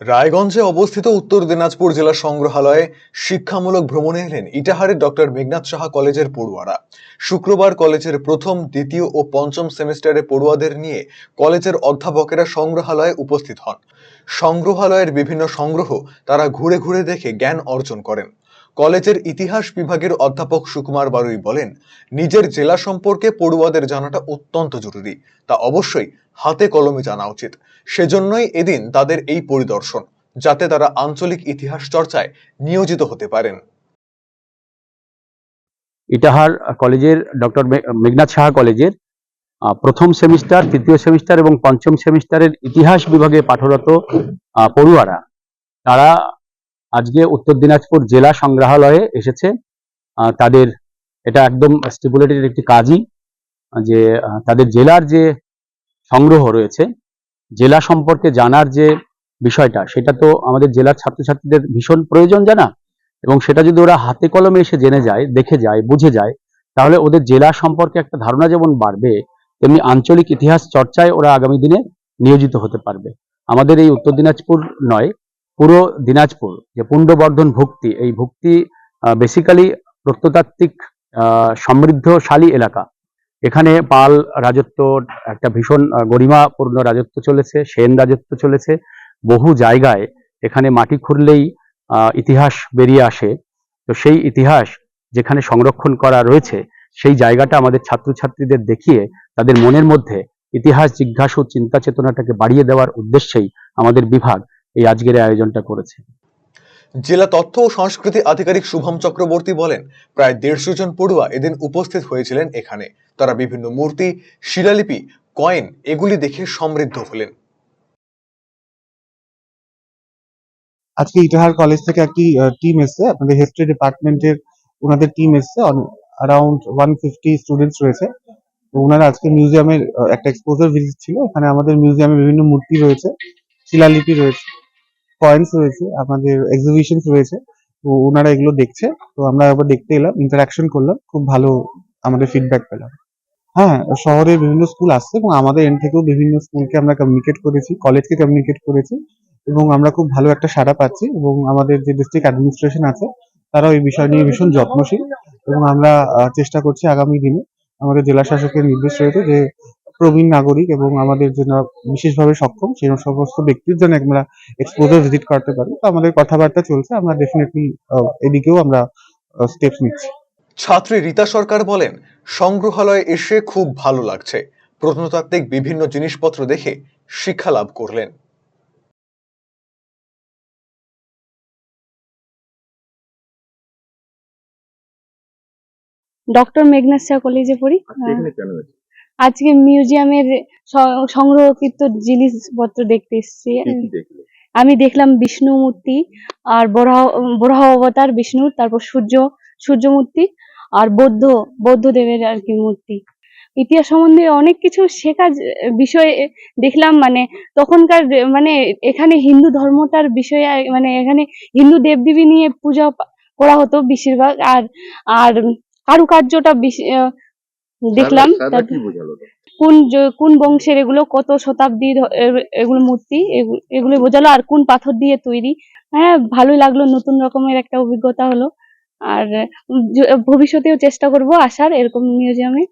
রায়গঞ্জে অবস্থিত উত্তর দিনাজপুর জেলা সংগ্রহালয়ে শিক্ষামূলক ভ্রমণে এলেন ইটাহারের ডক্টর মেঘনাথ সাহা কলেজের পড়ুয়ারা। শুক্রবার কলেজের প্রথম, দ্বিতীয় ও পঞ্চম সেমিস্টারে পড়ুয়াদের নিয়ে কলেজের অধ্যাপকেরা সংগ্রহালয়ে উপস্থিত হন। সংগ্রহালয়ের বিভিন্ন সংগ্রহ তারা ঘুরে ঘুরে দেখে জ্ঞান অর্জন করেন। কলেজের ইতিহাস বিভাগের অধ্যাপক সুকুমার বারুই বলেন, নিজের জেলা সম্পর্কে পড়ুয়াদের জানাটা অত্যন্ত জরুরি। তা অবশ্যই হাতে কলমে জানা উচিত। সেজন্যই এদিন তাদের এই পরিদর্শন, যাতে তারা আঞ্চলিক ইতিহাস চর্চায় নিয়োজিত হতে পারেন। ইটাহার কলেজের ডক্টর মেঘনাথ সাহা কলেজের প্রথম সেমিস্টার, তৃতীয় সেমিস্টার এবং পঞ্চম সেমিস্টারের ইতিহাস বিভাগে পাঠরত পড়ুয়ারা। তারা আজকে উত্তর দিনাজপুর জেলা সংগ্রহালয়ে এসেছে। তাদের এটা একদম স্টিপুলেটেড একটি কাজই, যে তাদের জেলার যে সংগ্রহ রয়েছে, জেলা সম্পর্কে জানার যে বিষয়টা, সেটা তো আমাদের জেলার ছাত্রছাত্রীদের ভীষণ প্রয়োজন জানা? এবং সেটা যদি ওরা হাতে কলমে এসে জেনে যায়, দেখে যায়, বুঝে যায়, তাহলে ওদের জেলা সম্পর্কে একটা ধারণা যেমন বাড়বে, তেমনি আঞ্চলিক ইতিহাস চর্চায় ওরা আগামী দিনে নিয়োজিত হতে পারবে। আমাদের এই উত্তর দিনাজপুর নয় পুরো দিনাজপুর, যে পুণ্ডবর্ধন ভুক্তি, এই ভুক্তি বেসিক্যালি প্রত্নতাত্ত্বিক সমৃদ্ধশালী এলাকা। এখানে পাল রাজত্ব একটা ভীষণ গরিমাপূর্ণ রাজত্ব চলেছে, সেন রাজত্ব চলেছে। বহু জায়গায় এখানে মাটি খুঁড়লেই ইতিহাস বেরিয়ে আসে। তো সেই ইতিহাস যেখানে সংরক্ষণ করা রয়েছে, সেই জায়গাটা আমাদের ছাত্রছাত্রীদের দেখিয়ে তাদের মনের মধ্যে ইতিহাস জিজ্ঞাসু, চিন্তা চেতনাটাকে বাড়িয়ে দেওয়ার উদ্দেশ্যেই আমাদের বিভাগ এই আজকের আয়োজনটা করেছে। জেলা তথ্য ও সংস্কৃতি আধিকারিক শুভম চক্রবর্তী বলেন প্রায় দেড়শো জন পড়ুয়া এদিন উপস্থিত হয়েছিলেন এখানে। তারা বিভিন্ন মূর্তি শিলালিপি কয়েন এগুলি দেখে সমৃদ্ধ হলেন। আজকে ইটাহার কলেজ থেকে একটি টিম এসেছে। আপনাদের হিস্ট্রি ডিপার্টমেন্টের ওনাদের টিম এসেছে। অ্যারাউন্ড ওয়ান ফিফটি স্টুডেন্টস রয়েছে। তো ওনারা আজকে মিউজিয়ামের একটা এক্সপোজার ভিজিট ছিল। এখানে আমাদের মিউজিয়ামে বিভিন্ন মূর্তি রয়েছে শিলালিপি রয়েছে। কয়েন্স রয়েছে, আমাদের এক্সিবিশনস রয়েছে, তো ওনারা এগুলো দেখছে, তো আমরা একবার দেখতে এলাম ইন্টারাকশন করলাম, খুব ভালো আমাদের ফিডব্যাক পেলাম। হ্যাঁ শহরে বিভিন্ন স্কুল আসছে এবং আমাদের এন্ড থেকেও বিভিন্ন স্কুলকে আমরা কমিউনিকেট করেছি কলেজকে কমিউনিকেট করেছি এবং আমরা খুব ভালো একটা সাড়া পাচ্ছি এবং আমাদের যে ডিস্ট্রিক্ট অ্যাডমিনিস্ট্রেশন আছে, তারাও এই বিষয় নিয়ে ভীষণ যত্নশীল এবং আমরা চেষ্টা করছি আগামী দিনে আমাদের জেলা শাসকের নির্দেশ রয়েছে যে প্রবীণ নাগরিক এবং আমাদের জন্য বিশেষভাবে সক্ষম সেই সমস্ত ব্যক্তির জন্য আমরা এক্সপোজার ভিজিট করতে পারি। তো আমাদের কথাবার্তা চলছে আমরা ডেফিনেটলি এদিকেও আমরা স্টেপস নিচ্ছি। ছাত্রী রীতা সরকার বলেন সংগ্রহালয়ে এসে খুব ভালো লাগছে। প্রত্নতাত্ত্বিক বিভিন্ন জিনিসপত্র দেখে শিক্ষা লাভ করলেন। ডক্টর মেঘনাথ শাহ কলেজে পড়ি। আজকে মিউজিয়ামের সংগ্রহকৃত জিনিসপত্র দেখতে এসেছি। আমি দেখলাম বিষ্ণু মূর্তি আর বরাহ বরাহ অবতার বিষ্ণুর তারপর সূর্য সূর্য মূর্তি আর বৌদ্ধ বৌদ্ধ দেবের আর কি মূর্তি। ইতিহাস সম্বন্ধে অনেক কিছু শেখা বিষয়ে দেখলাম মানে তখনকার মানে এখানে হিন্দু ধর্মটার বিষয়ে মানে এখানে হিন্দু দেবদেবী নিয়ে পূজা করা হতো বেশিরভাগ আর আর কারুকার্যটা দেখলাম কোন কোন বংশের এগুলো কত শতাব্দীর এগুলো মূর্তি এগু- এগুলো বোঝালো আর কোন পাথর দিয়ে তৈরি? হ্যাঁ ভালোই লাগল নতুন রকমের একটা অভিজ্ঞতা হলো। আর ভবিষ্যতেও চেষ্টা করব আসার এরকম মিউজিয়ামে